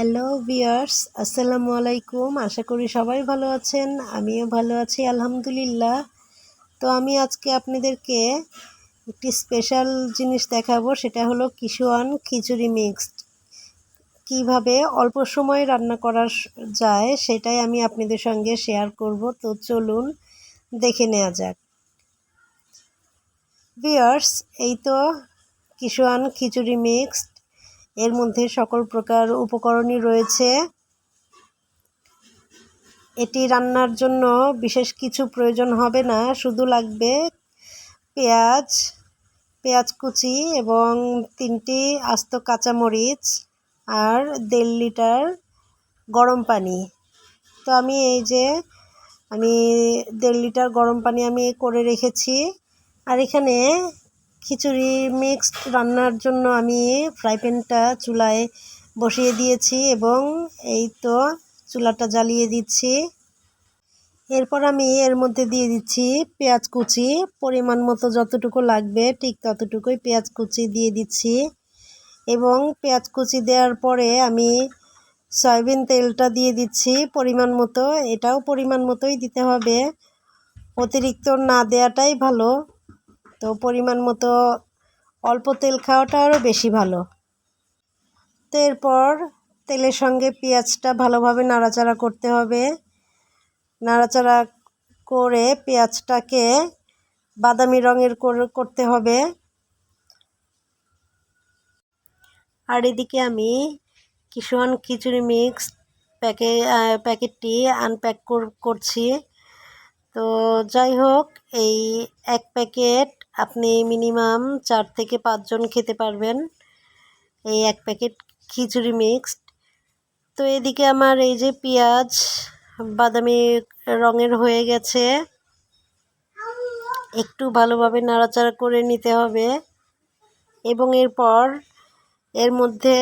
Hello viewers আসসালামু আলাইকুম আশা করি সবাই ভালো আছেন। আমিও ভালো আছি, আলহামদুলিল্লাহ। তো আমি আজকে আপনাদেরকে একটি স্পেশাল জিনিস দেখাবো, সেটা হলো কিশোয়ান খিচুড়ি মিক্সড কীভাবে অল্প সময় রান্না করা যায়, সেটাই আমি আপনাদের সঙ্গে শেয়ার করব। তো চলুন দেখে নেওয়া যাক। ভিয়ার্স এই তো কিশোয়ান খিচুড়ি মিক্সড এর মধ্যে সকল প্রকার উপকরণই রয়েছে। এটি রান্নার জন্য বিশেষ কিছু প্রয়োজন হবে না, শুধু লাগবে পেঁয়াজ পেঁয়াজ কুচি এবং তিনটি আস্ত কাঁচামরিচ আর দেড় লিটার গরম পানি। তো আমি এই যে, আমি দেড় লিটার গরম পানি আমি করে রেখেছি। আর এখানে খিচুড়ি মিক্সড রান্নার জন্য আমি ফ্রাই প্যানটা চুলায় বসিয়ে দিয়েছি এবং এই তো চুলাটা জ্বালিয়ে দিচ্ছি। এরপর আমি এর মধ্যে দিয়ে দিচ্ছি পেঁয়াজ কুচি। পরিমাণ মতো যতটুকু লাগবে ঠিক ততটুকুই পেঁয়াজ কুচি দিয়ে দিচ্ছি এবং পেঁয়াজ কুচি দেওয়ার পরে আমি সয়াবিন তেলটা দিয়ে দিচ্ছি পরিমাণ মতো। এটাও পরিমাণ মতোই দিতে হবে। অতিরিক্ত না দেওয়াটাই ভালো। তো পরিমাণ মতো অল্প তেল খাওয়াটা আরও বেশি ভালো। তো এরপর তেলের সঙ্গে পেঁয়াজটা ভালোভাবে নাড়াচাড়া করতে হবে। নাড়াচাড়া করে পেঁয়াজটাকে বাদামি রঙের করতে হবে। আর এদিকে আমি কিষান খিচুড়ি মিক্স প্যাকে প্যাকেটটি আনপ্যাক করছি। তো যাই হোক, এই এক প্যাকেট আপনি মিনিমাম চার থেকে পাঁচজন খেতে পারবেন। এই এক প্যাকেট খিচুড়ি মিক্সড। তো এদিকে আমার এই যে পেঁয়াজ, বাদামি রঙের হয়ে গেছে। একটু ভালোভাবে নাড়াচাড়া করে নিতে হবে। এবং এরপর এর মধ্যে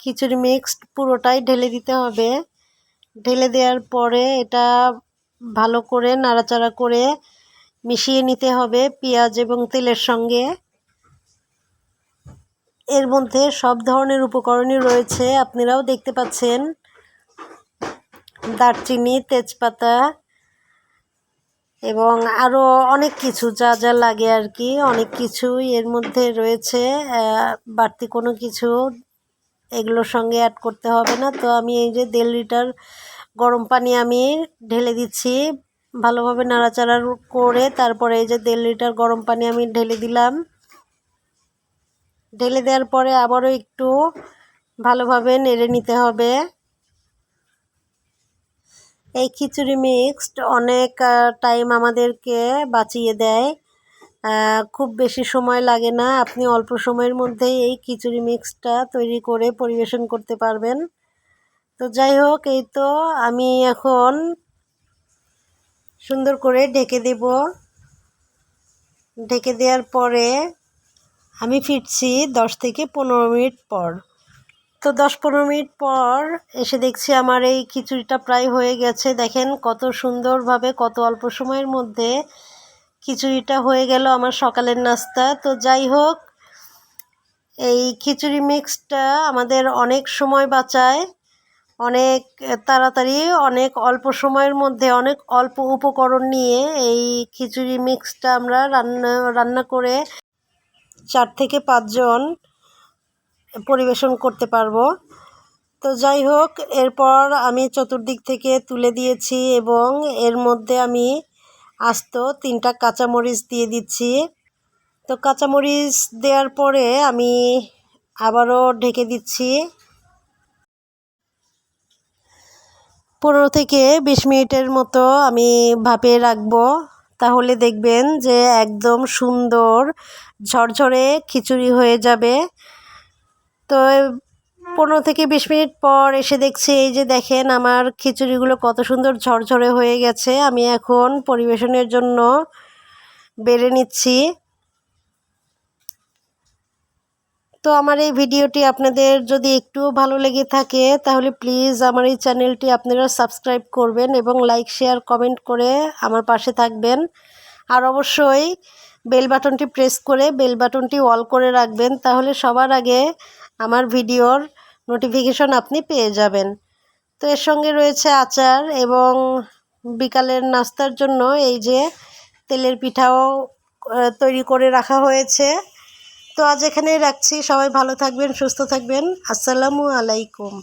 খিচুড়ি মিক্সড পুরোটাই ঢেলে দিতে হবে। ঢেলে দেওয়ার পরে এটা ভালো করে নাড়াচাড়া করে মিশিয়ে নিতে হবে পেঁয়াজ এবং তেলের সঙ্গে। এর মধ্যে সব ধরনের উপকরণই রয়েছে, আপনারাও দেখতে পাচ্ছেন। দারচিনি, তেজপাতা এবং আরও অনেক কিছু যা যা লাগে আর কি, অনেক কিছুই এর মধ্যে রয়েছে। বাড়তি কোনো কিছু এগুলোর সঙ্গে অ্যাড করতে হবে না। তো আমি এই যে দেড় লিটার গরম পানি আমি ঢেলে দিচ্ছি। ভালোভাবে নাড়াচাড়া করে তারপরে এই যে দেড় লিটার গরম পানি আমি ঢেলে দিলাম। ঢেলে দেওয়ার পরে আবারও একটু ভালোভাবে নেড়ে নিতে হবে। এই খিচুড়ি মিক্সড অনেক টাইম আমাদেরকে বাঁচিয়ে দেয়। খুব বেশি সময় লাগে না, আপনি অল্প সময়ের মধ্যেই এই খিচুড়ি মিক্সটা তৈরি করে পরিবেশন করতে পারবেন। তো যাই হোক, এই তো আমি এখন সুন্দর করে ঢেকে দেব। ঢেকে দেওয়ার পরে আমি ফিরছি দশ থেকে পনেরো মিনিট পর। তো দশ পনেরো মিনিট পর এসে দেখছি আমার এই খিচুড়িটা প্রায় হয়ে গেছে। দেখেন কত সুন্দরভাবে, কত অল্প সময়ের মধ্যে খিচুড়িটা হয়ে গেল আমার সকালের নাস্তা। তো যাই হোক, এই খিচুড়ি মিক্সটা আমাদের অনেক সময় বাঁচায়। অনেক তাড়াতাড়ি অনেক অল্প সময়ের মধ্যে অনেক অল্প উপকরণ নিয়ে এই খিচুড়ি মিক্সটা আমরা রান্না রান্না করে চার থেকে পাঁচজন পরিবেশন করতে পারব। তো যাই হোক, এরপর আমি চতুর্দিক থেকে তুলে দিয়েছি এবং এর মধ্যে আমি আস্ত তিনটা কাঁচামরিচ দিয়ে দিচ্ছি। তো কাঁচামরিচ দেওয়ার পরে আমি আবারও ঢেকে দিচ্ছি। পনেরো থেকে বিশ মিনিটের মতো আমি ভাপে রাখব। তাহলে দেখবেন যে একদম সুন্দর ঝরঝরে খিচুড়ি হয়ে যাবে। তো পনেরো থেকে বিশ মিনিট পর এসে দেখছি, এই যে দেখেন আমার খিচুড়িগুলো কত সুন্দর ঝরঝরে হয়ে গেছে। আমি এখন পরিবেশনের জন্য বেড়ে নিচ্ছি। তো আমার এই ভিডিওটি আপনাদের যদি একটু ভালো লেগে থাকে, তাহলে প্লিজ আমার এই চ্যানেলটি আপনারা সাবস্ক্রাইব করবেন এবং লাইক, শেয়ার, কমেন্ট করে আমার পাশে থাকবেন। আর অবশ্যই বেল বাটনটি প্রেস করে বেল বাটনটি অল করে রাখবেন, তাহলে সবার আগে আমার ভিডিওর নোটিফিকেশন আপনি পেয়ে যাবেন। তো এর সঙ্গে রয়েছে আচার এবং বিকালের নাস্তার জন্য এই যে তেলের পিঠাও তৈরি করে রাখা হয়েছে। তো আজ এখানেই রাখছি। সবাই ভালো থাকবেন সুস্থ থাকবেন। আসসালামু আলাইকুম।